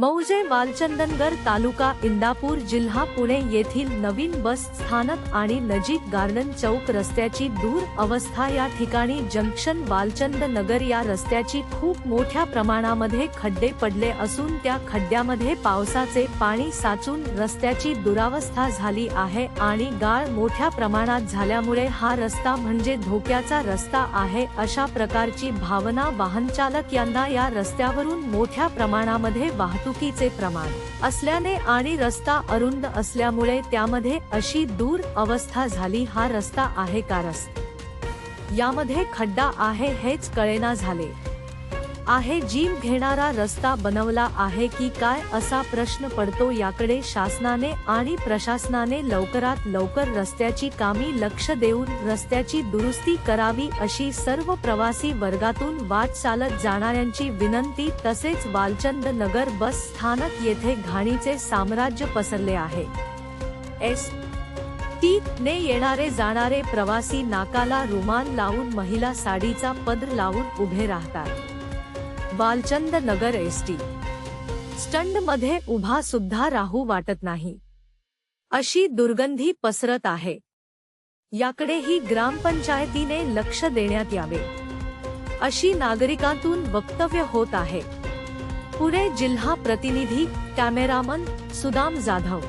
मौजे वालचंदनगर तालुका इंदापूर जिल्हा पुणे येथील नवीन बस स्थानक आणि नजीक गार्डन चौक रस्त्याची दूर अवस्था या ठिकाणी जंक्शन वालचंद नगर या रस्त्याची खूप मोठ्या प्रमाणामध्ये खड्डे पडले असून त्या खड्ड्यामध्ये पावसाचे पाणी साचून रस्त्याची दुरावस्था झाली आहे आणि गाळ मोठ्या प्रमाणात झाल्यामुळे हा रस्ता म्हणजे धोक्याचा रस्ता आहे अशा प्रकारची भावना वाहनचालक यांना या रस्त्यावरून मोठ्या प्रमाणामध्ये वाहतूक वाहतुकीचे प्रमाण असल्याने आणि रस्ता अरुंद असल्यामुळे त्यामध्ये अशी दूर अवस्था झाली हा रस्ता आहे का रस्ता? यामध्ये खड्डा आहे हेच कळेना झाले. आहे जीव घेणारा रस्ता बनवला आहे की काय असा प्रश्न पडतो याकडे शासनाने आणि प्रशासनाने लवकरात लवकर रस्त्याची कामी लक्ष देऊन रस्त्याची दुरुस्ती करावी अशी सर्व प्रवासी वर्गातून वाट चालत जाणाऱ्यांची विनंती तसेच वालचंद नगर बस स्थानक येथे घाणीचे साम्राज्य पसरले आहे. एस. टी. ने येणारे जाणारे प्रवासी नाकाला रुमाल लावून महिला साडीचा पदर लावून उभे राहतात. बालचंद नगर एसटी. स्टंड मध्ये उभा सुद्धा राहू वाटत नाही. अशी दुर्गंधी पसरत आहे. याकडेही ग्रामपंचायतीने लक्ष देण्यात यावे. अशी नागरिकांतून वक्तव्य होत आहे. पुणे जिल्हा प्रतिनिधी कॅमेरामन सुदाम जाधव.